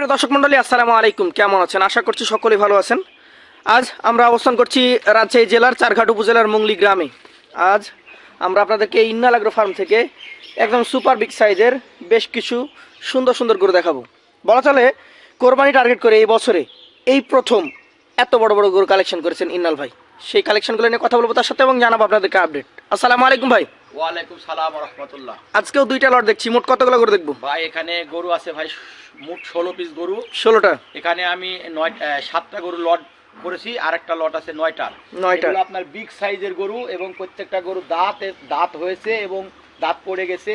প্রিয় দর্শক মন্ডলী আসসালামু আলাইকুম। কেমন আছেন? আশা করছি সকলেই ভালো আছেন। আজ আমরা অবস্থান করছি রাজশাহী জেলার চারঘাট উপজেলার মুংলি গ্রামে। আজ আমরা আপনাদেরকে ইন্নাল আগ্রো ফার্ম থেকে একদম সুপার বিগ সাইজের বেশ কিছু সুন্দর সুন্দর গরু দেখাবো। বলা চলে কোরবানি টার্গেট করে এই বছরে এই প্রথম এত বড় বড় গরু কালেকশন করেছেন ইন্নাল ভাই। সেই কালেকশনগুলো নিয়ে কথা বলব তার সাথে এবং জানাব আপনাদেরকে আপডেট আসসালামু আলাইকুম ভাই। ওয়ালাইকুম সালাম রহমতুল্লাহ। আজকেও দুইটা লট দেখছি মোট কতগুলো গরু দেখব? ভাই এখানে গরু আছে ভাই মোট ষোলো পিস গরু। ষোলোটা? এখানে আমি নয় সাতটা গরু লট করেছি আর একটা লট আছে নয়টার নয়টা। আপনার বিগ সাইজের গরু এবং প্রত্যেকটা গরু দাঁত দাঁত হয়েছে এবং দাঁত পড়ে গেছে।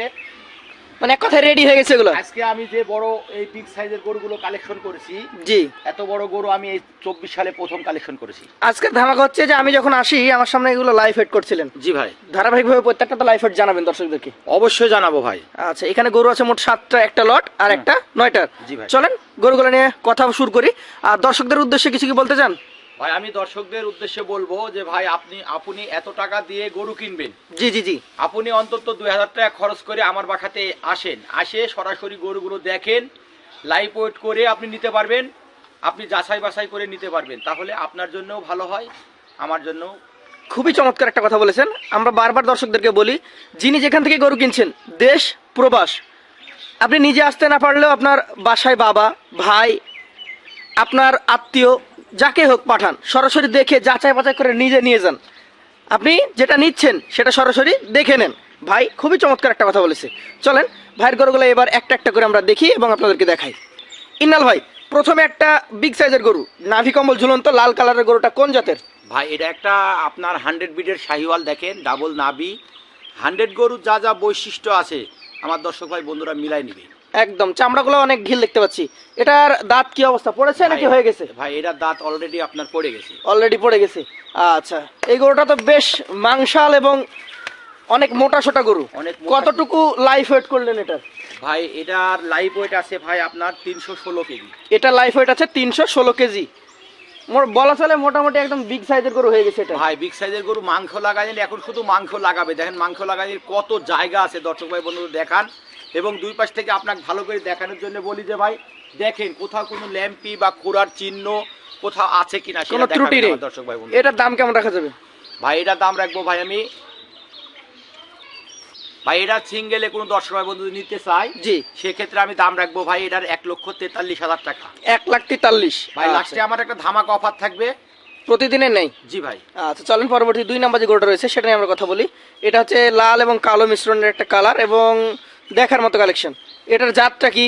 মানে এক কথায় রেডি হয়ে গেছে এগুলো। আজকে আমি যে বড় এই বিগ সাইজের গরুগুলো কালেকশন করেছি জি। এত বড় গরু আমি এই চব্বিশ সালে প্রথম কালেকশন করেছি। আজকের ধামাকা হচ্ছে যে আমি যখন আসি আমার সামনে এগুলো লাইভ হেড করছিলেন। জি ভাই। ধারাবাহিকভাবে প্রত্যেকটা তো লাইভ হেড জানাবেন দর্শকদেরকে। অবশ্যই জানাব ভাই। আচ্ছা এখানে গরু আছে মোট সাতটা একটা লট আর একটা নয়টার। জি ভাই। চলেন গরুগুলো নিয়ে কথা শুরু করি। আর দর্শকদের উদ্দেশ্যে কিছু কি বলতে চান? ভাই আমি দর্শকদের উদ্দেশ্যে বলব যে ভাই আপনি আপনি এত টাকা দিয়ে গরু কিনবেন। জি জি জি। আপনি অন্তত দুই হাজার টাকা খরচ করে আমার বাসাতে আসেন। আসে সরাসরি গরুগুলো দেখেন লাইভ ওয়েট করে আপনি নিতে পারবেন আপনি যাচাই বাছাই করে নিতে পারবেন। তাহলে আপনার জন্যও ভালো হয় আমার জন্য খুবই চমৎকার একটা কথা বলেছেন। আমরা বারবার দর্শকদেরকে বলি যিনি যেখান থেকে গরু কিনছেন দেশ প্রবাস আপনি নিজে আসতে না পারলেও আপনার বাসায় বাবা ভাই আপনার আত্মীয় যাকে হোক পাঠান, সরাসরি দেখে যাচাই বাছাই করে নিজে নিয়ে যান। আপনি যেটা নিচ্ছেন, সেটা সরাসরি দেখে নেন। ভাই, খুবই চমৎকার একটা কথা বলেছে। চলেন, ভাইয়ের গরুগুলো এবার একটা একটা করে আমরা দেখি এবং আপনাদেরকে দেখাই। ইন্নাল ভাই, প্রথমে একটা বিগ সাইজের গরু, নাভি কম্বল ঝুলন্ত লাল কালারের গরুটা কোন জাতের? ভাই, এটা একটা আপনার হান্ড্রেড বিডের শাহিওয়াল দেখেন ডাবল নাভি। হান্ড্রেড গরুর যা যা বৈশিষ্ট্য আছে, আমার দর্শক ভাই, বন্ধুরা মিলাই নিবে। একদম চামড়াগুলো অনেক ঢিল দেখতে পাচ্ছি। এটার দাঁত কি অবস্থা? পড়েছে নাকি হয়ে গেছে? ভাই এটার দাঁত অলরেডি আপনার পড়ে গেছে। অলরেডি পড়ে গেছে। আচ্ছা এই গরুটা তো বেশ মাংসাল এবং অনেক মোটা সোটা গরু। অনেক কতটুকু লাইফ ওয়েট করলেন এটার? ভাই এটার লাইফ ওয়েট আছে ভাই আপনার তিনশো ষোলো কেজি। এটা লাইফ ওয়েট আছে তিনশো ষোলো কেজি। মোর বলা চলে মোটামুটি একদম বিগ সাইজের গরু হয়ে গেছে এটা। ভাই বিগ সাইজের গরু মাংস লাগাইলে এখন শুধু মাংস লাগাবে। দেখেন মাংস লাগাইলে কত জায়গা আছে দর্শক ভাই বন্ধু দেখান। এবং দুই পাশ থেকে আপনাকে ভালো করে দেখানোর জন্য বলি যে ভাই দেখেন কোথাও কোনো ল্যাম্পি বা খোরার চিহ্ন কোথাও আছে কিনা কোনো ত্রুটি নেই। দর্শক ভাই এটার দাম কেমন রাখা যাবে? ভাই এটার দাম রাখব ভাই আমি। ভাই এটা সিঙ্গেলে কোনো দর্শক ভাই বন্ধু নিতে চাই জি। সেক্ষেত্রে আমি দাম রাখব ভাই এটার এক লক্ষ তেতাল্লিশ হাজার টাকা। এক লাখ তেতাল্লিশ। ভাই লাস্টে আমার একটা ধামাকা অফার থাকবে। প্রতিদিনের নেই? জি ভাই। আচ্ছা চলেন পরবর্তী দুই নাম্বার যে গরুটা রয়েছে সেটা নিয়ে আমরা কথা বলি। এটা হচ্ছে লাল এবং কালো মিশ্রণের একটা কালার এবং দেখার মতো কালেকশন এটার জাতটা কি?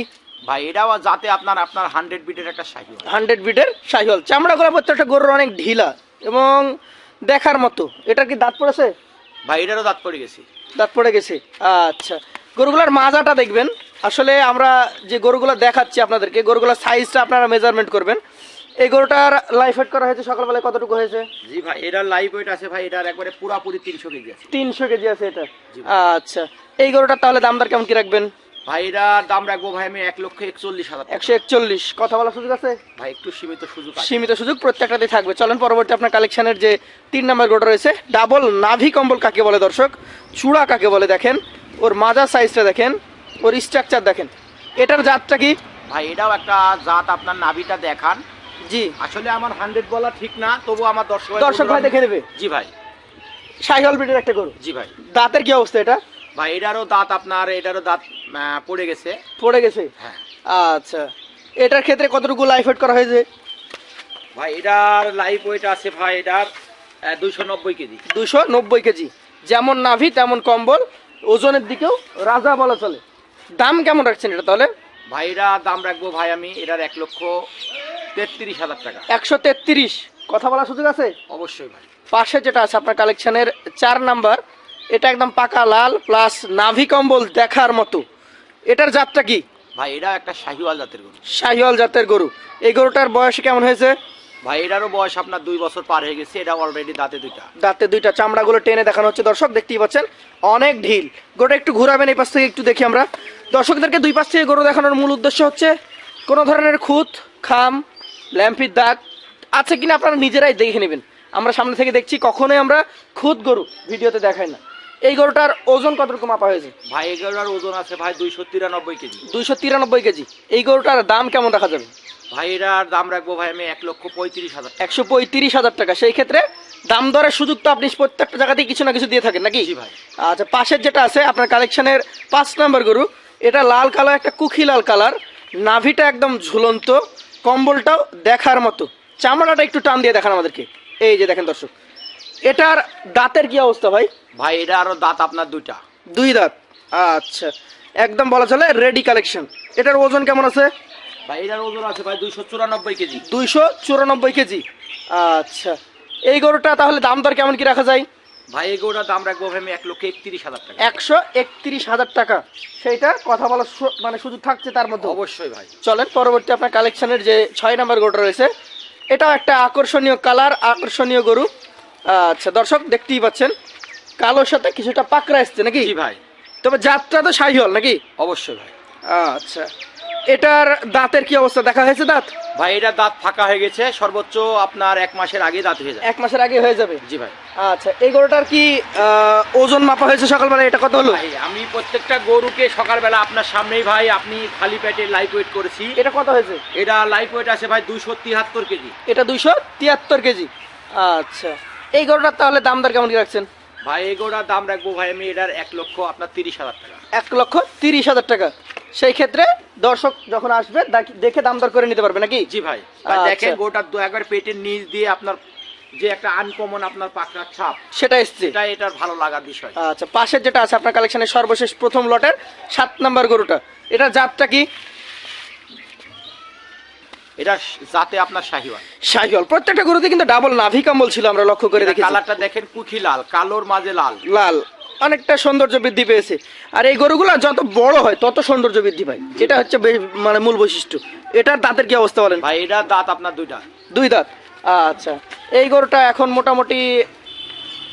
ভাই এটাও যাতে আপনার আপনার হান্ড্রেড বিটের একটা সাইজ হান্ড্রেড বিটের শাহিওয়াল। চামড়াগুলো প্রত্যেকটা গরুর অনেক ঢিলা এবং দেখার মতো। এটার কি দাঁত পড়েছে? ভাই এটারও দাঁত পড়ে গেছে। দাঁত পড়ে গেছে? আচ্ছা। গরুগুলার মাজাটা দেখবেন। আসলে আমরা যে গরুগুলো দেখাচ্ছি আপনাদেরকে গরুগুলোর সাইজটা আপনারা মেজারমেন্ট করবেন। এই গরুটার লাইফ হেড করা হয়েছে সকালবেলায় কতটুকু হয়েছে? জি ভাই এটার লাইভ ওয়েট আছে ভাই এটার একবারে পুরাপুরি তিনশো কেজি আছে। তিনশো কেজি আছে এটা? আচ্ছা এই গরুটার তাহলে দামদার কেমন কি রাখবেন? ভাই এটার দাম রাখব ভাই আমি এক লক্ষ একচল্লিশ হাজার একশো একচল্লিশ। কথা বলার সুযোগ আছে? ভাই একটু সীমিত সুযোগ সীমিত সুযোগ প্রত্যেকটাতেই থাকবে। চলেন পরবর্তী আপনার কালেকশনের যে তিন নম্বর গোটা রয়েছে ডাবল নাভি কম্বল কাকে বলে দর্শক? চূড়া কাকে বলে দেখেন? ওর মাজার সাইজটা দেখেন ওর স্ট্রাকচার দেখেন। এটার জাতটা কি? ভাই এটাও একটা জাত আপনার নাভিটা দেখান। জি। আসলে আমার হান্ড্রেড বলা ঠিক না তবু আমার দর্শক দর্শক ভাই দেখে নেবে। জি ভাই। সাইহল ব্রিডের একটা গরু। জি ভাই। দাঁতের কি অবস্থা এটা? ভাই এটারও দাঁত আপনার এটারও দাঁত পড়ে গেছে। পড়ে গেছে? হ্যাঁ। আচ্ছা। এটার ক্ষেত্রে কতটুকু লাইফ হেড করা হয়েছে? ভাই এটার লাইভ ওয়েট আছে ভাই এটার দুইশো নব্বই কেজি। দুশো নব্বই কেজি। যেমন নাভি তেমন কম্বল। ওজনের দিকেও রাজা বলা চলে। দাম কেমন রাখছেন এটা তাহলে? ভাই এটা দাম রাখব ভাই আমি এটার এক লক্ষ তেত্রিশ হাজার টাকা। একশো তেত্রিশ। কথা বলার সুযোগ আছে? অবশ্যই ভাই। পাশে যেটা আছে আপনার কালেকশনের চার নাম্বার এটা একদম পাকা লাল প্লাস নাভি কম্বল দেখার মতো। এটার জাতটা কি? ভাই এটা একটা শাহিওয়াল জাতের গরু। শাহিওয়াল জাতের গরু। এই গরুটার বয়স কেমন হয়েছে? ভাই এটারও বয়স আপনার দুই বছর পার হয়ে গেছে এটা অলরেডি দাঁতে দুইটা। দাঁতে দুইটা চামড়াগুলো টেনে দেখানো হচ্ছে। দর্শক দেখতেই পাচ্ছেন অনেক ঢিল। গরুটা একটু ঘুরাবেন এই পাশ থেকে একটু দেখি আমরা। দর্শকদেরকে দুই পাশ থেকে গরু দেখানোর মূল উদ্দেশ্য হচ্ছে কোনো ধরনের খুঁত খাম ল্যাম্পির দাগ আছে কিনা আপনারা নিজেরাই দেখে নেবেন। আমরা সামনে থেকে দেখছি কখনোই আমরা খুদ গরু ভিডিওতে দেখাই না। এই গরুটার ওজন কতটুকু মাপা হয়েছে? ভাই এই গরুটার ওজন আছে ভাই দুইশো তিরানব্বই কেজি। দুইশো তিরানব্বই কেজি। এই গরুটার দাম কেমন রাখা যাবে? ভাই এটার দাম রাখব ভাই আমি এক লক্ষ পঁয়ত্রিশ হাজার একশো পঁয়ত্রিশ হাজার টাকা। সেই ক্ষেত্রে দাম দরের সুযোগ তো আপনি প্রত্যেকটা জায়গাতেই কিছু না কিছু দিয়ে থাকেন নাকি? ভাই। আচ্ছা পাশের যেটা আছে আপনার কালেকশনের পাঁচ নাম্বার গরু এটা লাল কালার একটা কুখি লাল কালার। নাভিটা একদম ঝুলন্ত কম্বলটাও দেখার মতো। চামড়াটা একটু টান দিয়ে দেখান আমাদেরকে। এই যে দেখেন দর্শক এটার দাঁতের কি অবস্থা ভাই? ভাই এটা আরও দাঁত আপনার দুইটা। দুই দাঁত। আচ্ছা একদম বলা চলে রেডি কালেকশন। এটার ওজন কেমন আছে? ভাই এটার ওজন আছে ভাই দুইশো চুরানব্বই কেজি। দুইশো চুরানব্বই কেজি। আচ্ছা এই গরুটা তাহলে দাম দর কেমন কি রাখা যায়? ভাই এগুলোটার দাম রাখব ভাই আমি এক লক্ষ একত্রিশ হাজার টাকা। একশো একত্রিশ হাজার টাকা। সেইটা কথা বলার মানে সুযোগ থাকছে তার মধ্যে। অবশ্যই ভাই। চলেন পরবর্তী আপনার কালেকশনের যে ছয় নাম্বার গরুটা রয়েছে এটাও একটা আকর্ষণীয় কালার আকর্ষণীয় গরু। আচ্ছা দর্শক দেখতেই পাচ্ছেন কালোর সাথে কিছুটা পাকড়া এসছে নাকি? ভাই। তবে যাত্রা তো সাইহল নাকি? অবশ্যই ভাই। আচ্ছা। এটার দাঁতের কি অবস্থা? দেখা হয়েছে দাঁত? ভাই এটা দাঁত ফাঁকা হয়ে গেছে। সর্বোচ্চ আপনার এক মাসের আগে দাঁত হয়ে যায় এক মাসের আগে হয়ে যাবে? জি ভাই। আচ্ছা এই গরুটার কি ওজন মাপা হয়েছে সকালবেলা? এটা কত হলো? ভাই আমি প্রত্যেকটা গরুকে সকালবেলা আপনার সামনেই ভাই আপনি খালি পেটে লাইফ ওয়েট করেছি। এটা কত হয়েছে? এটা লাইফ ওয়েট আছে ভাই দুইশো তিয়াত্তর কেজি। এটা দুইশো তিয়াত্তর কেজি। আচ্ছা এই গরুটার তাহলে দাম দর কেমন কি রাখছেন? ভাই এই গরুটার দাম রাখব ভাই আমি এটার এক লক্ষ আপনার তিরিশ হাজার টাকা। এক লক্ষ তিরিশ হাজার টাকা। সেই ক্ষেত্রে দর্শক যখন আসবে দেখে দাম দর করে নিতে পারবে নাকি? জি ভাই। আচ্ছা। দেখেন গোটার দু একবার পেটের নিচ দিয়ে আপনার যে একটা আনকমন আপনার পাকড়ার ছাপ সেটা এসছে। এটা এটার ভালো লাগার বিষয়। আচ্ছা পাশের যেটা আছে আপনার কালেকশনের সর্বশেষ প্রথম লটের সাত নাম্বার গরুটা। এটা জাতটা কি? এটা যাতে আপনার শাহিওয়াল। শাহিওয়াল। প্রত্যেকটা গরুতে কিন্তু ডাবল নাভি কম্বল ছিল আমরা লক্ষ্য করে দেখি কালারটা দেখেন কুখি লাল কালোর মাঝে লাল। লাল। অনেকটা সৌন্দর্য বৃদ্ধি পেয়েছে। আর এই গরুগুলো যত বড় হয় তত সৌন্দর্য বৃদ্ধি পায়। এটা হচ্ছে মানে মূল বৈশিষ্ট্য। এটার দাঁতের কি অবস্থা বলেন? ভাই এটার দাঁত আপনার দুইটা দুই দাঁত? আচ্ছা। এই গরুটা এখন মোটামুটি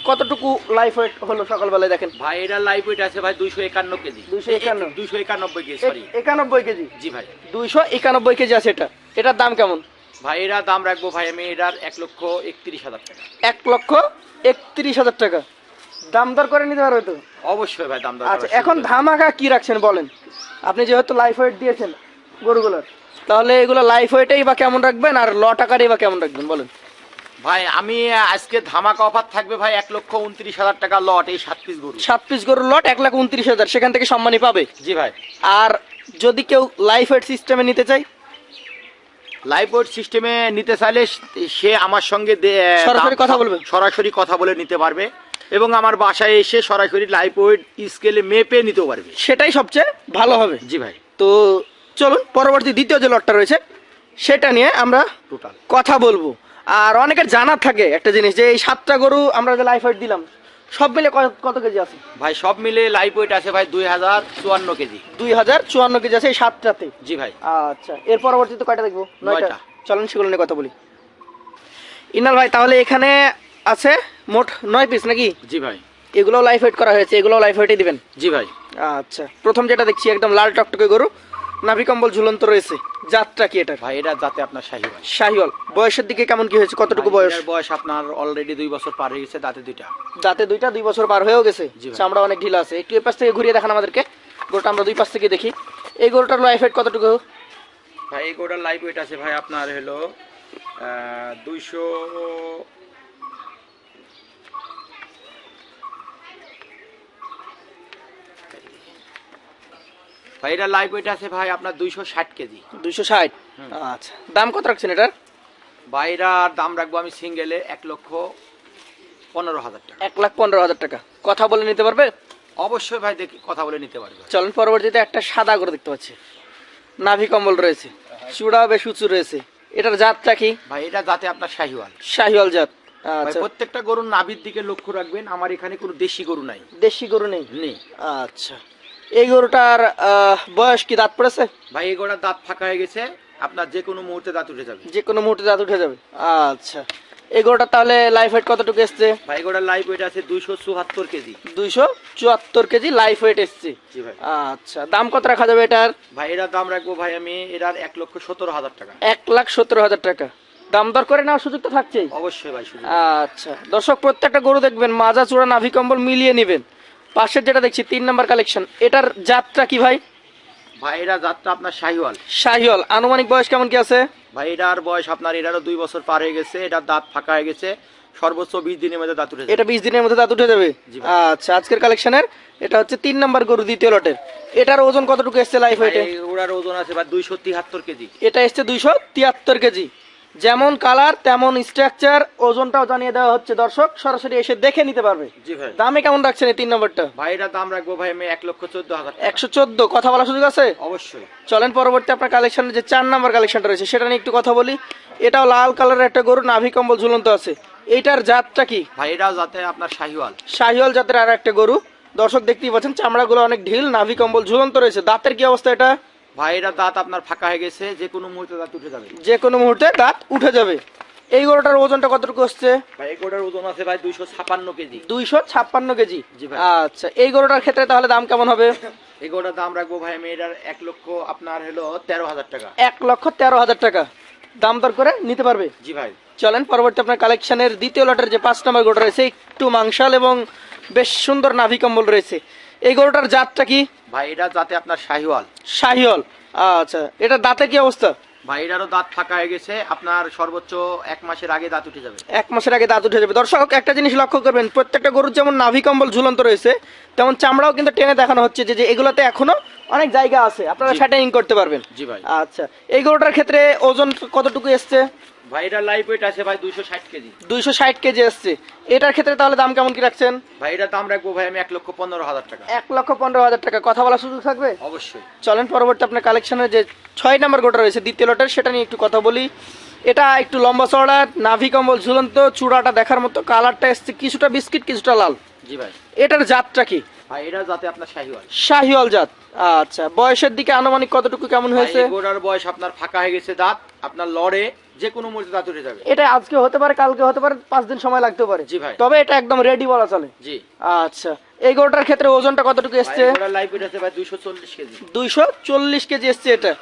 কতটুকু লাইফ ওয়েট হলো সকালবেলায় দেখেন? ভাই এটার লাইফ ওয়েট আছে ভাই দুইশো একান্ন কেজি। 251 দুইশো একানব্বই কেজি সরি একানব্বই কেজি? জি ভাই। দুইশো একানব্বই কেজি আছে এটা। এটার দাম কেমন? ভাই এটার দাম রাখব ভাই আমি এটার এক লক্ষ একত্রিশ হাজার টাকা। এক লক্ষ একত্রিশ হাজার টাকা। দাম দর করে নিতে পারবে তো? অবশ্যই ভাই দাম দর আচ্ছা এখন ধামাকা কি রাখছেন বলেন? আপনি যেহেতু লাইফ ওয়েট দিয়েছেন গরুগুলোর তাহলে এগুলো লাইফ ওয়েটেই বা কেমন রাখবেন আর ল টাকারই বা কেমন রাখবেন বলেন? ভাই আমি আজকে ধামাকা অফার থাকবে ভাই এক লক্ষ উনত্রিশ হাজার টাকা লট এই সাত পিস গরু। সাত পিস গরুর লট এক লাখ উনত্রিশ হাজার সেখান থেকে সম্মানই পাবে? জি ভাই। আর যদি কেউ লাইফ ওয়েট সিস্টেমে নিতে চায়? লাইভ বোর্ড সিস্টেমে নিতে চাইলে সে আমার সঙ্গে সরাসরি কথা বলবে? সরাসরি কথা বলে নিতে পারবে। এবং আমার বাসায় এসে সরাসরি লাইভ ওয়েট স্কেলে মেপে নিতেও পারবে। সেটাই সবচেয়ে ভালো হবে। জি ভাই। তো চলুন পরবর্তী দ্বিতীয় যে লটটা রয়েছে সেটা নিয়ে আমরা টোটাল কথা বলব। আর অনেকের জানার থাকে একটা জিনিস যে এই সাতটা গরু আমরা যে লাইফ ওয়েট দিলাম সব মিলে কত- কেজি আছে? ভাই সব মিলে লাইভ ওয়েট আছে ভাই দুই হাজার চুয়ান্ন কেজি। দুই হাজার চুয়ান্ন কেজি আছে এই সাতটাতে? জি ভাই। আচ্ছা এর পরবর্তীতে কয়টা দেখব? নয়টা। চলেন সেগুলো নিয়ে কথা বলি। ইনাল ভাই তাহলে এখানে আছে মোট নয় পিস নাকি? জি ভাই। এগুলো লাইফ ওয়েট করা হয়েছে এগুলো লাইফ ওয়েটই দিবেন? জি ভাই। আচ্ছা প্রথম যেটা দেখছি একদম লাল টকটকে গরু নাভি কম্বল ঝুলন্ত রয়েছে। জাতটা কি এটা ভাই এটা যাতে আপনার শাহি ভাই। শাহিওয়াল। বয়সের দিকে কেমন কি হয়েছে? কতটুকু বয়স? বয়স আপনার অলরেডি দুই বছর পার হয়ে গেছে দাঁতে দুইটা। দাঁতে দুইটা দুই বছর পার হয়েও গেছে। চামড়া অনেক ঢিলা আছে। একটু এই পাশ থেকে ঘুরিয়ে দেখান আমাদেরকে। গরুটা আমরা দুই পাশ থেকে দেখি। এই গরুটার লাইফ ওয়েট কতটুকু? ভাই এই গোটার লাইভ ওয়েট আছে ভাই আপনার হলো দুইশো ভাই এটা লাইভ ওয়েট আছে ভাই আপনার দুইশো ষাট কেজি। দুইশো ষাট? আচ্ছা। দাম কত রাখছেন এটার? বাইরার দাম রাখব আমি সিঙ্গেলে এক লক্ষ পনেরো হাজার টাকা। এক লাখ পনেরো হাজার টাকা। কথা বলে নিতে পারবে? অবশ্যই ভাই দেখি কথা বলে নিতে পারবে। চলেন পরবর্তীতে একটা সাদা করে দেখতে পাচ্ছি। নাভি কম্বল রয়েছে। চূড়া বেশ উঁচু রয়েছে। এটার জাতটা কি? ভাই এটা যাতে আপনার শাহিওয়াল। শাহিওয়াল জাত। আচ্ছা। প্রত্যেকটা গরুর নাভির দিকে লক্ষ্য রাখবেন আমার এখানে কোনো দেশি গরু নাই। দেশি গরু নেই? নেই। আচ্ছা। এই গরুটার বয়স কি দাঁত পড়েছে? ভাই এই গরুর দাঁত ফাঁকা হয়ে গেছে আপনার যে কোনো মুহূর্তে দাঁত উঠে যাবে। যে কোনো মুহূর্তে দাঁত উঠে যাবে। আচ্ছা। এই গরুটার তাহলে লাইফ ওয়েট কতটুকু এসছে? ভাই গোটার লাইভ ওয়েট আছে দুইশো চুয়াত্তর কেজি। দুইশো চুয়াত্তর কেজি লাইফ ওয়েট এসছে। জি ভাই। আচ্ছা দাম কত রাখা যাবে এটার? ভাই এটার দাম রাখব ভাই আমি এটার এক লক্ষ সতেরো হাজার টাকা। এক লাখ সত্তর হাজার টাকা। দাম দর করে নেওয়ার সুযোগ তো থাকছেই। অবশ্যই ভাই আচ্ছা দর্শক প্রত্যেকটা গরু দেখবেন মাজা চূড়া নাভি কম্বল মিলিয়ে নেবেন। পাশের যেটা দেখছি তিন নাম্বার কালেকশন এটার জাতটা কি ভাই? ভাই এটা যাত্রা আপনার শাহিওয়াল। শাহিওয়াল আনুমানিক বয়স কেমন কি আছে? ভাই এটার বয়স আপনার এটারও দুই বছর পার হয়ে গেছে এটার দাঁত ফাঁকা হয়ে গেছে সর্বোচ্চ বিশ দিনের মধ্যে দাঁত উঠে এটা বিশ দিনের মধ্যে দাঁত উঠে যাবে? আচ্ছা আজকের কালেকশনের এটা হচ্ছে তিন নাম্বার গরু দ্বিতীয় লটের। এটার ওজন কতটুকু এসছে লাইফ ওয়েটে ওজন আছে ভাই দুইশো তিয়াত্তর কেজি। এটা এসছে দুইশো তিয়াত্তর কেজি। যেমন কালার তেমন স্ট্রাকচার ওজনটাও জানিয়ে দেওয়া হচ্ছে দর্শক সরাসরি এসে দেখে নিতে পারবে। দামে কেমন রাখছেন এই তিন নম্বরটা? ভাই এটার দাম রাখব ভাই আমি এক লক্ষ চোদ্দ হাজার একশো চোদ্দ কথা বলার সুযোগ আছে? অবশ্যই। চলেন পরবর্তী আপনার কালেকশনের যে চার নম্বর কালেকশনটা রয়েছে সেটা নিয়ে একটু কথা বলি। এটাও লাল কালারের একটা গরু নাভি কম্বল ঝুলন্ত আছে। এইটার জাতটা কি? ভাই এটাও যাতে আপনার শাহিওয়াল। শাহিওয়াল জাতের আর একটা গরু। দর্শক দেখতেই পাচ্ছেন চামড়াগুলো অনেক ঢিল নাভি কম্বল ঝুলন্ত রয়েছে। দাঁতের কি অবস্থা এটা? ভাই এটার দাঁত আপনার ফাঁকা হয়ে গেছে যে কোনো মুহূর্তে দাঁত উঠে যাবে। যে কোনো মুহূর্তে দাঁত উঠে যাবে। এই গরুটার ওজনটা কতটুকু হচ্ছে? ভাই এই গোটার ওজন আছে ভাই দুইশো ছাপান্ন কেজি। দুইশো ছাপ্পান্ন কেজি? জি ভাই। আচ্ছা এই গরুটার ক্ষেত্রে তাহলে দাম কেমন হবে? এই গোটার দাম রাখব ভাই এটার এক লক্ষ আপনার হলো তেরো হাজার টাকা। এক লক্ষ তেরো হাজার টাকা। দাম দর করে নিতে পারবে? জি ভাই। চলেন পরবর্তী আপনার কালেকশনের দ্বিতীয় লটের যে পাঁচ নম্বর গরুটা রয়েছে একটু মাংসাল এবং বেশ সুন্দর নাভি কম্বল রয়েছে। এই গরুটার জাতটা কি? ভাই এটা যাতে আপনার শাহিওয়াল। শাহিওল আচ্ছা এটা দাঁতের কি অবস্থা? ভাই এটারও দাঁত ফাঁকা হয়ে গেছে। আপনার সর্বোচ্চ এক মাসের আগে দাঁত উঠে যাবে। এক মাসের আগে দাঁত উঠে যাবে। দর্শক একটা জিনিস লক্ষ্য করবেন প্রত্যেকটা গরুর যেমন নাভি কম্বল ঝুলন্ত রয়েছে তেমন চামড়াও কিন্তু টেনে দেখানো হচ্ছে যে এগুলোতে এখনও অনেক জায়গা আছে। আপনারা। ফ্যাটেনিং করতে পারবেন। জি ভাই। আচ্ছা এই গরুটার ক্ষেত্রে ওজন কতটুকু এসছে? ভাই ওয়েট আছে ভাই দুইশো ষাট কেজি। দুইশো ষাট কেজি এসছে। এটার ক্ষেত্রে তাহলে দাম কেমন কি রাখছেন? ভাই দাম রাখব ভাই আমি লক্ষ পনেরো হাজার টাকা। লক্ষ পনেরো হাজার টাকা। কথা বলার সুযোগ থাকবে? অবশ্যই। চলেন পরবর্তী আপনার কালেকশনের যে নম্বর গোটা রয়েছে দ্বিতীয় লটের সেটা নিয়ে একটু কথা বলি। এটা একটু লম্বা চড়া নাভি কম্বল ঝুলন্ত চূড়াটা দেখার মতো কালারটা এসছে কিছুটা বিস্কিট কিছুটা লাল। জি ভাই। এটার জাতটা কি? ভাই এটা যাতে আপনার শাহিওয়াল। শাহিওয়াল জাত। আচ্ছা বয়সের দিকে আনুমানিক কতটুকু কেমন হয়েছে? গোড়ার বয়স আপনার ফাঁকা হয়ে গেছে দাঁত। আপনার লড়ে যে কোনো যাবে। এটা আজকে হতে পারে কালকে হতে পারে পাঁচ দিন সময় লাগতে পারে। জি ভাই। তবে এটা একদম রেডি বলা চলে। জি। আচ্ছা এই গরুটার ক্ষেত্রে ওজনটা কতটুকু এসছে? ভাই কেজি। এসছে এটা।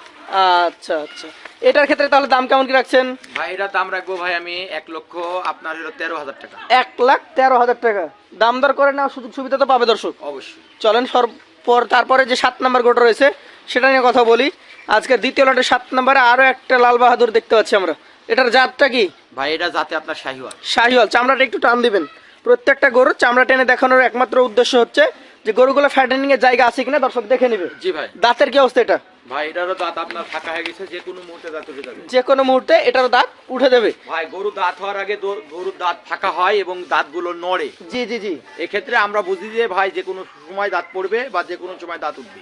আচ্ছা আচ্ছা। এটার ক্ষেত্রে তাহলে দাম কেমন কি রাখছেন? ভাই এটার দাম রাখব ভাই আমি এক লক্ষ আপনার হলো তেরো হাজার টাকা। এক লাখ তেরো হাজার টাকা। দাম দর করে নেওয়ার সুযোগ সুবিধা তো পাবে দর্শক। অবশ্যই। চলেন সর্বপর তারপরে যে সাত নাম্বার গোটা রয়েছে সেটা নিয়ে কথা বলি। আজকে দ্বিতীয় লটের সাত নম্বরে আরও একটা লাল বাহাদুর দেখতে পাচ্ছি আমরা। এটার জাতটা কি? ভাই এটা যাতে আপনার শাহিওয়াল। শাহিওয়াল। চামড়াটা একটু টান দিবেন। প্রত্যেকটা গরুর চামড়া টেনে দেখানোর একমাত্র উদ্দেশ্য হচ্ছে যে গরুগুলো ফ্যাটেনিং এর জায়গা আছে কিনা দর্শক দেখে নেবে। জি ভাই। দাঁতের কি অবস্থা এটা? ভাই এটারও দাঁত আপনার ফাঁকা হয়ে গেছে যে কোনো মুহূর্তে দাঁত উঠে যাবে। যে কোনো মুহূর্তে এটার দাঁত উঠে দেবে ভাই গরু দাঁত হওয়ার আগে গরুর দাঁত ফাঁকা হয় এবং দাঁতগুলো নড়ে। জি জি জি। এক্ষেত্রে আমরা বুঝি যে ভাই যে কোনো সময় দাঁত পড়বে বা যে কোনো সময় দাঁত উঠবে।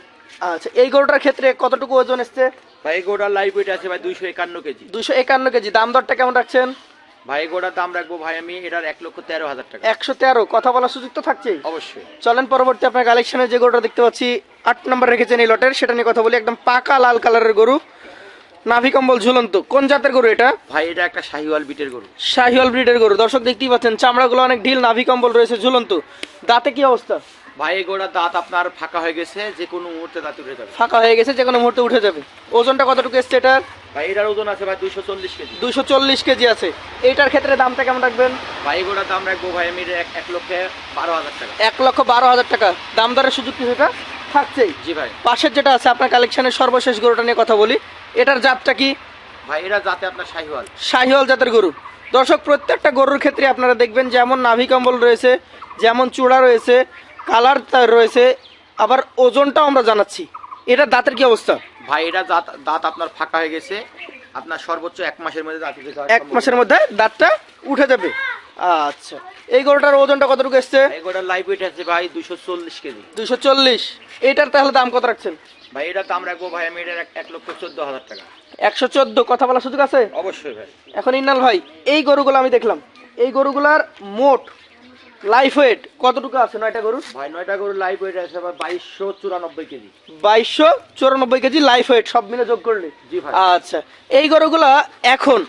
আচ্ছা এই গরুটার ক্ষেত্রে কতটুকু ওজন এসছে? ভাই এই গোটার লাইফ ওয়েট আছে ভাই দুইশো একান্ন কেজি। দুইশো একান্ন কেজি। দাম দরটা কেমন রাখছেন? ভাই গোটার দাম রাখব ভাই আমি এটার এক লক্ষ তেরো হাজার টাকা। একশো তেরো। কথা বলার সুযোগ তো থাকছেই। অবশ্যই। চলেন পরবর্তী আপনার কালেকশনে যে গরুটা দেখতে পাচ্ছি আট নম্বর রেখেছেন এই লটের সেটা নিয়ে কথা বলি। একদম পাকা লাল কালারের গরু। নাভি কম্বল ঝুলন্ত। কোন জাতের গরু এটা? ভাই এটা একটা শাহিওয়াল বিটের গরু। শাহিওয়াল ব্রিডের গরু। দর্শক দেখতেই পাচ্ছেন চামড়াগুলো অনেক ঢিল নাভি কম্বল রয়েছে ঝুলন্ত। দাঁতে কি অবস্থা? ভাই এই দাঁত আপনার ফাঁকা হয়ে গেছে যে কোনো মুহূর্তে দাঁত উঠে যাবে। ফাঁকা হয়ে গেছে যে কোনো মুহূর্তে উঠে যাবে। ওজনটা কতটুকু এসছে এটার? ভাই এটার ওজন আছে ভাই দুইশো চল্লিশ কেজি। দুইশো চল্লিশ কেজি আছে। এইটার ক্ষেত্রে দামটা কেমন রাখবেন? ভাই এই দাম রাখব ভাই আমি এক- এক লক্ষে বারো হাজার টাকা। এক লক্ষ বারো হাজার টাকা। দাম দরের সুযোগ কিছুটা থাকছেই। জি ভাই। পাশের যেটা আছে আপনার কালেকশনের সর্বশেষ গরুটা নিয়ে কথা বলি। এটার জাতটা কি? ভাই এটা যাতে আপনার শাহিওয়াল। শাহিওয়াল জাতের গরু। দর্শক প্রত্যেকটা গরুর ক্ষেত্রে আপনারা দেখবেন যেমন নাভি কম্বল রয়েছে যেমন চূড়া রয়েছে কালার রয়েছে আবার ওজনটাও আমরা জানাচ্ছি। এটা দাঁতের কি অবস্থা? ভাই এটা দাঁত দাঁত আপনার ফাঁকা হয়ে গেছে। আপনার সর্বোচ্চ এক মাসের মধ্যে দাঁত উঠে এক মাসের মধ্যে দাঁতটা উঠে যাবে। আচ্ছা। এই গরুটার ওজনটা কতটুকু এসছে? এই গোটার লাইফ ওয়েট আছে ভাই দুইশো চল্লিশ কেজি। দুইশো চল্লিশ। এইটার তাহলে দাম কত রাখছেন? ভাই এটার দাম রাখব ভাই আমি এটার এক- এক লক্ষ চোদ্দ হাজার টাকা। একশো চোদ্দ কথা বলার সুযোগ আছে? অবশ্যই ভাই। এখন ইন্নাল ভাই এই গরুগুলো আমি দেখলাম। এই গরুগুলার মোট লাইফ ওয়েট কতটুকু আছে নয়টা গরু ভাই নয়টা গরুর লাইফ ওয়েট আছে ভাই বাইশশো চুরানব্বই কেজি। বাইশশো চুরানব্বই কেজি লাইফ ওয়েট সব মিলে যোগ করলে জি ভাই। আচ্ছা এই গরুগুলা এখন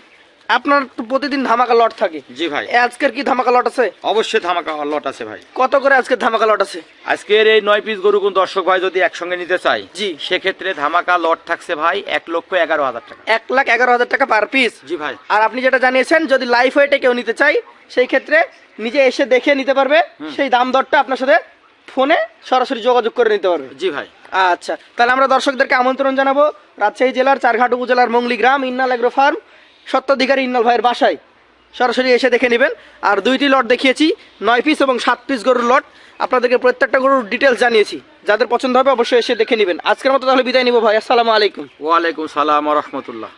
আপনার তো প্রতিদিন ধামাকা লট থাকে। জি ভাই। আজকের কি ধামাকা লট আছে? অবশ্যই ধামাকা লট আছে ভাই। কত করে আজকের ধামাকা লট আছে? আজকের এই নয় পিস গরু কোন দর্শক ভাই যদি একসঙ্গে নিতে চাই জি। সেক্ষেত্রে ধামাকা লট থাকছে ভাই এক লক্ষ এগারো হাজার টাকা। এক লাখ এগারো হাজার টাকা পার পিস জি ভাই। আর আপনি যেটা জানিয়েছেন যদি লাইফ ওয়েটে কেউ নিতে চাই সেই ক্ষেত্রে নিজে এসে দেখে নিতে পারবে সেই দাম দরটা আপনার সাথে ফোনে সরাসরি যোগাযোগ করে নিতে পারবে। জি ভাই। আচ্ছা তাহলে আমরা দর্শকদেরকে আমন্ত্রণ জানাব রাজশাহী জেলার চারঘাট উপজেলার মংলি গ্রাম ইন্নাল ফার্ম সত্ত্বাধিকারী ইন্নাল ভাইয়ের বাসায়। সরাসরি এসে দেখে নেবেন। আর দুইটি লট দেখিয়েছি, নয় পিস এবং সাত পিস গরুর লট। আপনাদেরকে প্রত্যেকটা গরুর ডিটেলস জানিয়েছি। যাদের পছন্দ হবে অবশ্যই এসে দেখে নেবেন। আজকের মতো তাহলে বিদায় নিব ভাই। আসসালামু আলাইকুম। ওয়ালাইকুম সালাম রহমতুল্লাহ।